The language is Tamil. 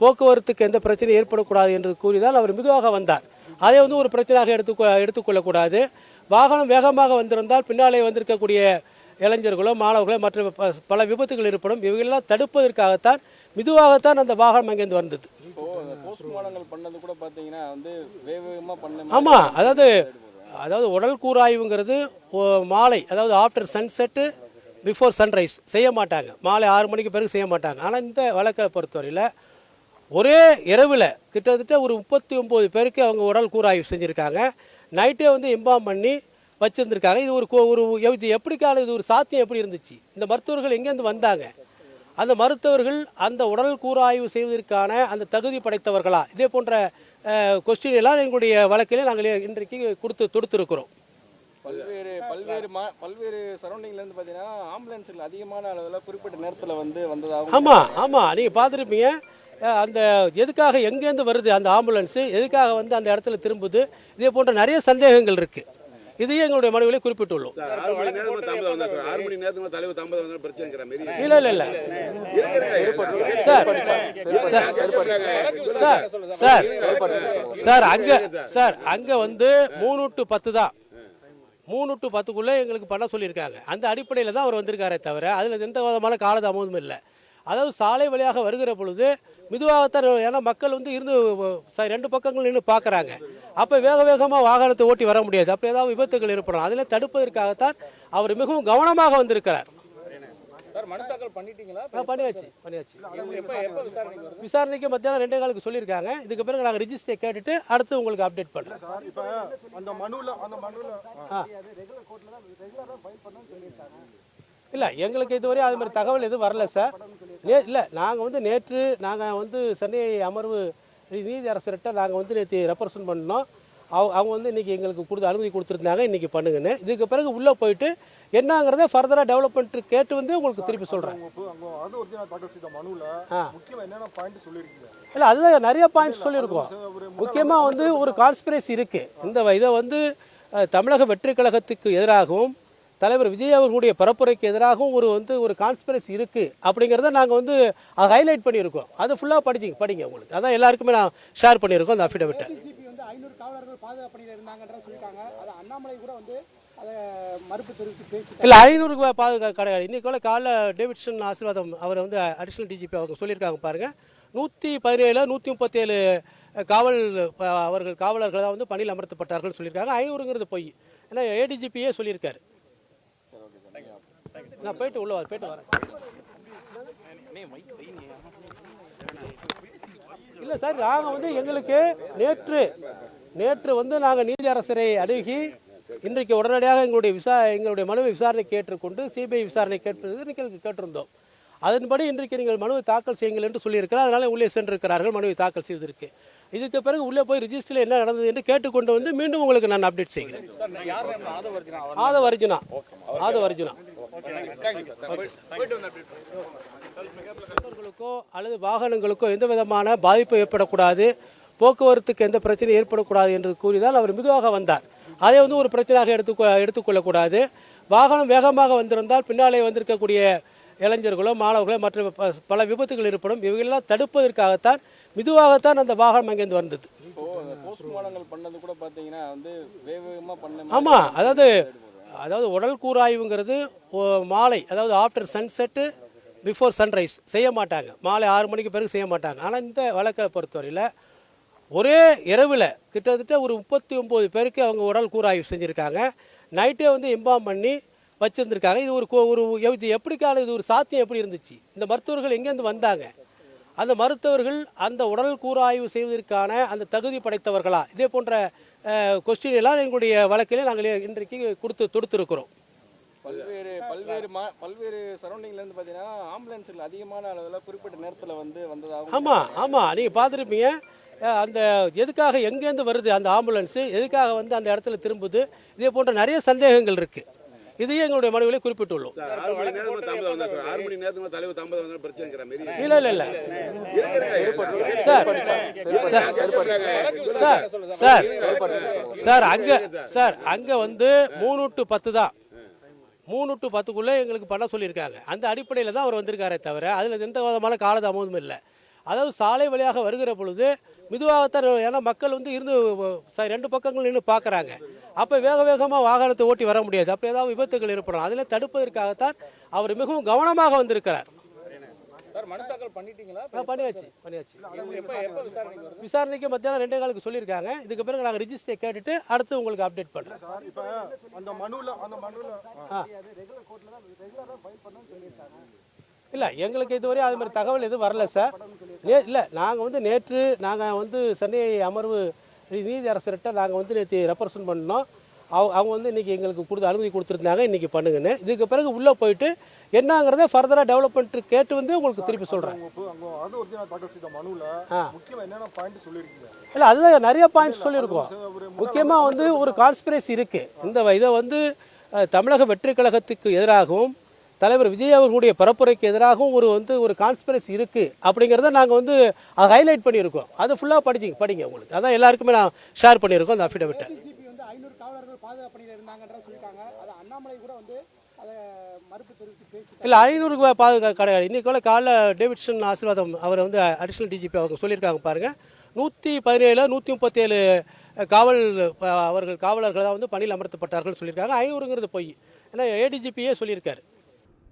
போக்குவரத்துக்கு எந்த பிரச்சனையும் ஏற்படக்கூடாது என்று கூறினால் அவர் மெதுவாக வந்தார். அதை வந்து ஒரு பிரச்சனையாக எடுத்து எடுத்துக்கொள்ளக்கூடாது. வாகனம் வேகமாக வந்திருந்தால் பின்னாலே வந்திருக்கக்கூடிய இளைஞர்களோ மாணவர்களோ மற்ற பல விபத்துகள் ஏற்படும். இவைகளெல்லாம் தடுப்பதற்காகத்தான் மெதுவாகத்தான் அந்த வாகனம் அங்கேருந்து வந்தது. ஆமாம் அதாவது அதாவது உடல் கூராய்வுங்கிறது மாலை அதாவது ஆஃப்டர் சன்செட்டு பிஃபோர் சன்ரைஸ் செய்ய மாட்டாங்க. மாலை ஆறு மணிக்கு பிறகு செய்ய மாட்டாங்க. ஆனால் இந்த வழக்கை பொறுத்தவரையில் ஒரே இரவில் கிட்டத்தட்ட ஒரு முப்பத்தி ஒம்பது பேருக்கு அவங்க உடல் கூராய்வு செஞ்சுருக்காங்க. நைட்டே வந்து இம்பாம் பண்ணி வச்சுருந்துருக்காங்க. இது ஒரு ஒரு இது எப்படிக்கான இது ஒரு சாத்தியம் எப்படி இருந்துச்சு? இந்த மருத்துவர்கள் எங்கேருந்து வந்தாங்க? அந்த மருத்துவர்கள் அந்த உடல் கூராய்வு செய்வதற்கான அந்த தகுதி படைத்தவர்களா? இதே போன்ற கொஸ்டின் எல்லாம் எங்களுடைய வழக்கிலே நாங்கள் இன்றைக்கு கொடுத்து தொடுத்திருக்கிறோம். பல்வேறு பல்வேறு மா பல்வேறு சரௌண்டிங்ல இருந்து பாத்தீங்கன்னா ஆம்புலன்ஸ்கள் அதிகமான அளவுல குறிப்பிட்ட நேரத்துல வந்து வந்ததாகவும் ஆமாம் ஆமாம் நீங்கள் பார்த்துருப்பீங்க. அந்த எதுக்காக எங்கேருந்து வருது அந்த ஆம்புலன்ஸு? எதுக்காக வந்து அந்த இடத்துல திரும்புது? இதே போன்ற நிறைய சந்தேகங்கள் இருக்குது இதையும் எங்களுடைய மனுவிலே குறிப்பிட்டுள்ளோம். இல்லை இல்லை இல்லை. சார். சார் சார் சார் அங்கே சார் அங்கே வந்து மூணு டு பத்து தான். மூணு டு பத்துக்குள்ளே எங்களுக்கு பண்ண சொல்லியிருக்காங்க. அந்த அடிப்படையில் தான் அவர் வந்திருக்காரே தவிர அதில் எந்த விதமான காலதாமதமும் இல்லை. அதாவது சாலை வழியாக வருகிற பொழுது மெதுவாகத்தான் ஏன்னா மக்கள் வந்து இருந்து ச- ரெண்டு பக்கங்கள் நின்று பார்க்குறாங்க. அப்போ வேக வேகமாக வாகனத்தை ஓட்டி வர முடியாது. அப்படி ஏதாவது விபத்துகள் ஏற்படும் அதில் தடுப்பதற்காகத்தான் அவர் மிகவும் கவனமாக வந்திருக்கிறார். சார் மனு தாக்கல் பண்ணிட்டீங்களா? ஆ, பண்ணியாச்சு பண்ணியாச்சு. விசாரணைக்கு மத்தியானம் ரெண்டே காலுக்கு சொல்லியிருக்காங்க. இதுக்கு பிறகு நாங்கள் ரிஜிஸ்டரை கேட்டுட்டு அடுத்து உங்களுக்கு அப்டேட் பண்ணுறோம் சார் இப்ப அந்த மனுல அந்த மனுல இல்லை எங்களுக்கு இதுவரை அது மாதிரி தகவல் எதுவும் வரல சார். நே இல்லை நாங்கள் வந்து நேற்று நாங்கள் வந்து சென்னை அமர்வு நீதி அரசர்கிட்ட நாங்கள் வந்து நேற்று ரெப்ரசன்ட் பண்ணோம். அவங்க அவங்க வந்து இன்றைக்கி எங்களுக்கு கொடுத்து அனுமதி கொடுத்துருந்தாங்க இன்றைக்கி பண்ணுங்கன்னு. இதுக்கு பிறகு உள்ளே போயிட்டு என்னங்கிறத ஃபர்தராக டெவலப்மெண்ட் கேட்டு வந்து உங்களுக்கு திருப்பி சொல்கிறேன் இல்லை அதுதான் நிறைய பாயிண்ட்ஸ் சொல்லியிருக்கோம். முக்கியமாக வந்து ஒரு கான்ஸ்பிரசி இருக்குது இந்த இதை வந்து தமிழக வெற்றி கழகத்துக்கு எதிராகவும் தலைவர் விஜய் அவர்களுடைய பரப்புரைக்கு எதிராகவும் ஒரு வந்து ஒரு கான்ஸ்பிரசி இருக்குது அப்படிங்கிறத நாங்கள் வந்து அதை ஹைலைட் பண்ணியிருக்கோம். அது ஃபுல்லாக படிச்சிங்க படிங்க உங்களுக்கு. அதான் எல்லாருக்குமே நான் ஷேர் பண்ணியிருக்கோம் அந்த அஃபிடவிட்டை வந்து ஐநூறு காவலர்கள் பாதுகாப்பு இருந்தாங்கன்ற சொல்லிட்டாங்க அது அண்ணாமலை கூட வந்து அதை மறுப்பு தெரிவித்து பேசி இல்லை ஐநூறுக்கு பாதுகாப்பு கிடையாது இன்னைக்கு கூட காலைல டேவிட்சன் ஆசீர்வாதம் அவர் வந்து அடிஷ்னல் டிஜிபி அவங்க சொல்லியிருக்காங்க பாருங்கள் நூற்றி பதினேழு நூற்றி முப்பத்தேழு காவல் அவர்கள் காவலர்கள் தான் வந்து பணியில் அமர்த்தப்பட்டார்கள் சொல்லியிருக்காங்க. ஐநூறுங்கிறது பொய். ஏன்னா ஏடிஜிபியே சொல்லியிருக்காரு. நான் போயிட்டு உள்ள வரேன் போயிட்டு வரேன். இல்லை சார் நாங்கள் வந்து எங்களுக்கு நேற்று நேற்று வந்து நாங்கள் நீதி அரசரை அணுகி இன்றைக்கு உடனடியாக எங்களுடைய விசா எங்களுடைய மனுவை விசாரணை கேட்டுக்கொண்டு சிபிஐ விசாரணை கேட்டு கேட்டிருந்தோம். அதன்படி இன்றைக்கு நீங்கள் மனுவை தாக்கல் செய்யுங்கள் என்று சொல்லியிருக்கிறார். அதனால உள்ளே சென்றிருக்கிறார்கள் மனுவை தாக்கல் செய்வதற்கு இதுக்கு பிறகு உள்ளே போய் ரிஜிஸ்டரில் என்ன நடந்தது என்று கேட்டுக்கொண்டு வந்து மீண்டும் உங்களுக்கு நான் அப்டேட் செய்கிறேன். ஆதவ அர்ஜுனா. ஆதவ அர்ஜுனா. மற்றவர்களுக்கோ அல்லது வாகனங்களுக்கோ எந்த விதமான பாதிப்பு ஏற்படக்கூடாது போக்குவரத்துக்கு எந்த பிரச்சனையும் ஏற்படக்கூடாது என்று கூறினால் அவர் மெதுவாக வந்தார். அதை வந்து ஒரு பிரச்சனையாக எடுத்து எடுத்துக்கொள்ளக்கூடாது. வாகனம் வேகமாக வந்திருந்தால் பின்னாலே வந்திருக்கக்கூடிய இளைஞர்களோ மாணவர்களோ மற்ற ப- பல விபத்துகள் ஏற்படும். இவைகளெல்லாம் தடுப்பதற்காகத்தான் மெதுவாகத்தான் அந்த வாகனம் அங்கேருந்து வந்தது. ஆமாம் அதாவது அதாவது உடல் கூராய்வுங்கிறது ஓ- மாலை அதாவது ஆஃப்டர் சன்செட்டு பிஃபோர் சன்ரைஸ் செய்ய மாட்டாங்க. மாலை ஆறு மணிக்கு பிறகு செய்ய மாட்டாங்க. ஆனால் இந்த வழக்கை பொறுத்தவரையில் ஒரே இரவில் கிட்டத்தட்ட ஒரு முப்பத்தி ஒம்பது பேருக்கு அவங்க உடல் கூராய்வு செஞ்சுருக்காங்க. நைட்டே வந்து இம்பாம் பண்ணி வச்சுருந்துருக்காங்க. இது ஒரு கோ- ஒரு இது எப்படிக்கான இது ஒரு சாத்தியம் எப்படி இருந்துச்சு? இந்த மருத்துவர்கள் எங்கேருந்து வந்தாங்க? அந்த மருத்துவர்கள் அந்த உடல் கூராய்வு செய்வதற்கான அந்த தகுதி படைத்தவர்களா? இதே போன்ற கொஸ்டின் எல்லாம் எங்களுடைய வழக்கிலே நாங்கள் இன்றைக்கு கொடுத்து தொடுத்திருக்கிறோம். பல்வேறு பல்வேறு மா பல்வேறு சரௌண்டிங்ல இருந்து பாத்தீங்கன்னா ஆம்புலன்ஸ்கள் அதிகமான அளவுல குறிப்பிட்ட நேரத்துல வந்து வந்ததாகவும் ஆமாம் ஆமாம் நீங்கள் பார்த்துருப்பீங்க அந்த எதுக்காக எங்கேருந்து வருது அந்த ஆம்புலன்ஸு எதுக்காக வந்து அந்த இடத்துல திரும்புது? இதே போன்ற நிறைய சந்தேகங்கள் இருக்குது இதையும் எங்களுடைய மனுவிலே குறிப்பிட்டுள்ளோம். இல்லை இல்லை இல்லை. Sir sir sir sir sir அங்கே சார் அங்கே வந்து மூணு டு பத்து தான். மூணு டு பத்துக்குள்ளே எங்களுக்கு பண்ண சொல்லியிருக்காங்க. அந்த அடிப்படையில் தான் அவர் வந்திருக்காரே தவிர அதில் எந்த விதமான காலதாமதமும் இல்லை. அதாவது சாலை வழியாக வருகிற பொழுது மெதுவாகத்தான் ஏன்னா மக்கள் வந்து இருந்து ச- ரெண்டு பக்கங்கள் நின்று பார்க்குறாங்க. அப்போ வேக வேகமாக வாகனத்தை ஓட்டி வர முடியாது. அப்போ ஏதாவது விபத்துகள் ஏற்படும் அதில் தடுப்பதற்காகத்தான் அவர் மிகவும் கவனமாக வந்திருக்கிறார். பண்ணியாச்சு பண்ணியாச்சு. விசாரணைக்கு மத்தியானம் ரெண்டே காலுக்கு சொல்லியிருக்காங்க. இதுக்கு பிறகு நாங்கள் ரிஜிஸ்டரை கேட்டுட்டு அடுத்து உங்களுக்கு அப்டேட் பண்ணுறோம் சார் இப்ப அந்த மனுல அந்த மனுல இல்லை எங்களுக்கு இதுவரை அது மாதிரி தகவல் எதுவும் வரல சார். நே இல்லை நாங்கள் வந்து நேற்று நாங்கள் வந்து சென்னை அமர்வு நீதி அரசர்கிட்ட நாங்கள் வந்து நேற்று ரெப்ரசன்ட் பண்ணோம். அவங்க அவங்க வந்து இன்றைக்கி எங்களுக்கு கொடுத்து அனுமதி கொடுத்துருந்தாங்க இன்றைக்கி பண்ணுங்கன்னு. இதுக்கு பிறகு உள்ளே போயிட்டு என்னங்கிறத ஃபர்தராக டெவலப்மெண்ட் கேட்டு வந்து உங்களுக்கு திருப்பி சொல்கிறேன் இல்லை அதுதான் நிறைய பாயிண்ட்ஸ் சொல்லியிருக்கோம். முக்கியமாக வந்து ஒரு கான்ஸ்பிரசி இருக்குது இந்த இதை வந்து தமிழக வெற்றி கழகத்துக்கு எதிராகவும் தலைவர் விஜய் அவர்களுடைய பரப்புரைக்கு எதிராகவும் ஒரு வந்து ஒரு கான்ஸ்பிரசி இருக்குது அப்படிங்கிறத நாங்கள் வந்து அதை ஹைலைட் பண்ணியிருக்கோம். அது ஃபுல்லாக படிச்சிங்க படிங்க உங்களுக்கு. அதான் எல்லாருக்குமே நான் ஷேர் பண்ணியிருக்கோம் அந்த அஃபிடவிட்டை இல்லை வந்து ஐநூறு காவலர்கள் பாதுகாப்பு அண்ணாமலை கூட வந்து அதை இல்லை ஐநூறுக்கு பாதுகா கிடையாது இன்றைக்கி கூட காலைல டேவிட்சன் ஆசீர்வாதம் அவர் வந்து அடிஷ்னல் டிஜிபி அவங்க சொல்லியிருக்காங்க பாருங்கள் நூற்றி பதினேழு நூற்றி முப்பத்தேழு காவல் அவர்கள் காவலர்கள் தான் வந்து பணியில் அமர்த்தப்பட்டார்கள் சொல்லியிருக்காங்க. ஐநூறுங்கிறது பொய். ஏன்னா ஏடிஜிபியே சொல்லியிருக்காரு.